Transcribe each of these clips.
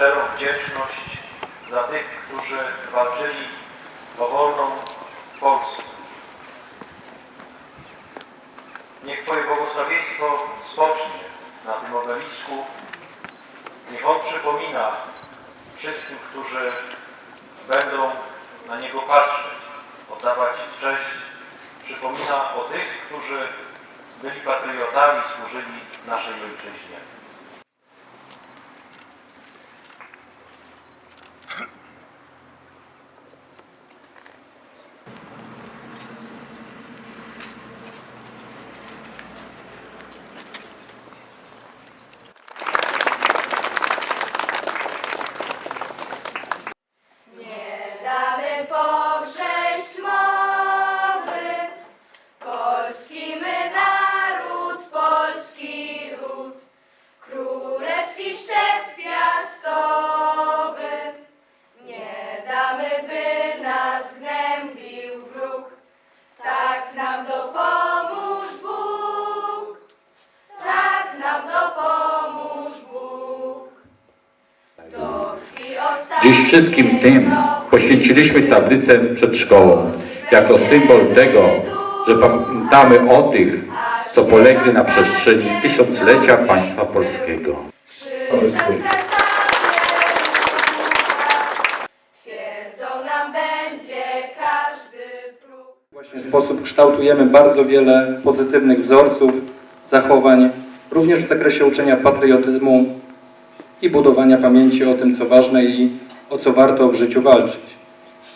szczerą wdzięczność za tych, którzy walczyli o wolną Polskę. Niech Twoje błogosławieństwo spocznie na tym obelisku. Niech On przypomina wszystkim, którzy będą na Niego patrzeć, oddawać cześć. Przypomina o tych, którzy byli patriotami, służyli naszej ojczyźnie. Dziś wszystkim tym poświęciliśmy tablicę przed szkołą, jako symbol tego, że pamiętamy o tych, co polegli na przestrzeni tysiąclecia państwa polskiego. Twierdzą nam będzie każdy próg. właśnie sposób kształtujemy bardzo wiele pozytywnych wzorców, zachowań, również w zakresie uczenia patriotyzmu i budowania pamięci o tym, co ważne i o co warto w życiu walczyć.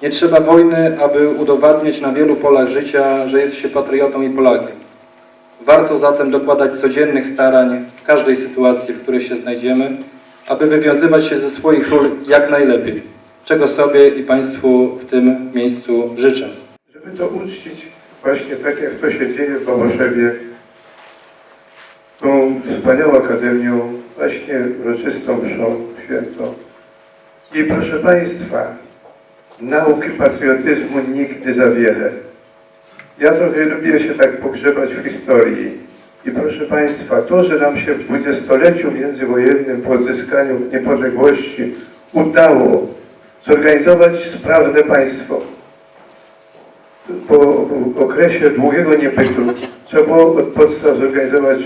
Nie trzeba wojny, aby udowadniać na wielu polach życia, że jest się patriotą i Polakiem. Warto zatem dokładać codziennych starań w każdej sytuacji, w której się znajdziemy, aby wywiązywać się ze swoich ról jak najlepiej, czego sobie i Państwu w tym miejscu życzę. żeby to uczcić właśnie tak, jak to się dzieje w Bałaszewie, tą wspaniałą akademią, właśnie uroczystą mszą świętą. I proszę Państwa, nauki patriotyzmu nigdy za wiele. Ja trochę lubię się tak pogrzebać w historii. I proszę Państwa, to, że nam się w dwudziestoleciu międzywojennym po odzyskaniu niepodległości udało zorganizować sprawne państwo, po okresie długiego niebytu trzeba było od podstaw zorganizować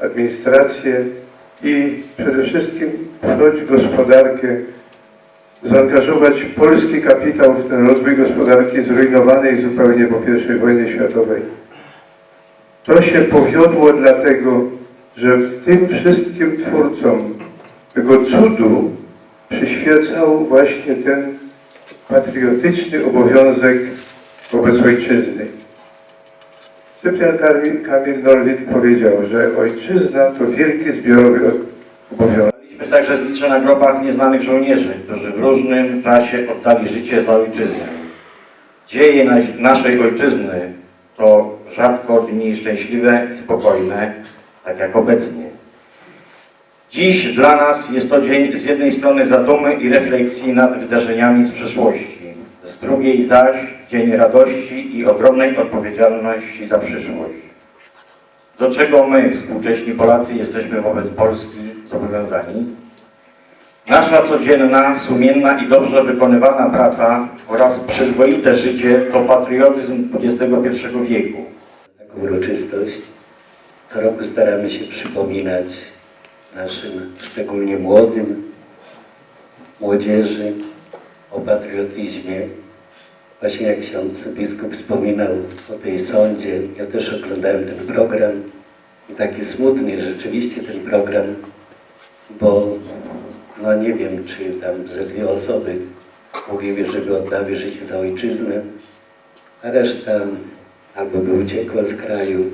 administrację i przede wszystkim pchnąć gospodarkę, zaangażować polski kapitał w ten rozwój gospodarki zrujnowanej zupełnie po I wojnie światowej. To się powiodło dlatego, że tym wszystkim twórcom tego cudu przyświecał właśnie ten patriotyczny obowiązek wobec ojczyzny. Cyprian Kamil, Norwid powiedział, że ojczyzna to wielki zbiorowy obowiązek. Byliśmy także zlicze na grobach nieznanych żołnierzy, którzy w różnym czasie oddali życie za ojczyznę. Dzieje nas- naszej ojczyzny to rzadko dni szczęśliwe i spokojne, tak jak obecnie. Dziś dla nas jest to dzień z jednej strony zadumy i refleksji nad wydarzeniami z przeszłości, z drugiej zaś dzień radości i ogromnej odpowiedzialności za przyszłość. Do czego my, współcześni Polacy, jesteśmy wobec Polski zobowiązani? Nasza codzienna, sumienna i dobrze wykonywana praca oraz przyzwoite życie to patriotyzm XXI wieku. taką uroczystość. Co roku staramy się przypominać naszym, szczególnie młodym, młodzieży o patriotyzmie. Właśnie jak ksiądz biskup wspominał o tej sądzie, ja też oglądałem ten program i taki smutny rzeczywiście ten program, bo no nie wiem, czy tam ze dwie osoby mówiły, żeby oddały życie za ojczyznę, a reszta albo by uciekła z kraju,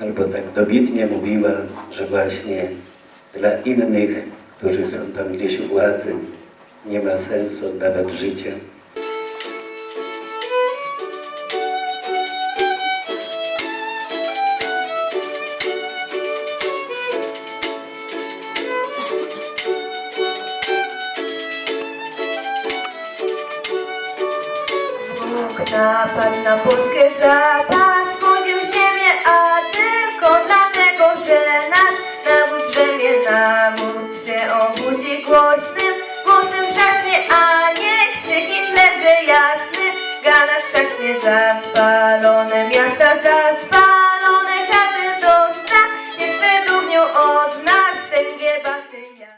albo tak dobitnie mówiła, że właśnie dla innych, którzy są tam gdzieś u władzy, nie ma sensu oddawać życia. Bóg napadł na na trzaśnie za spalone miasta, za spalone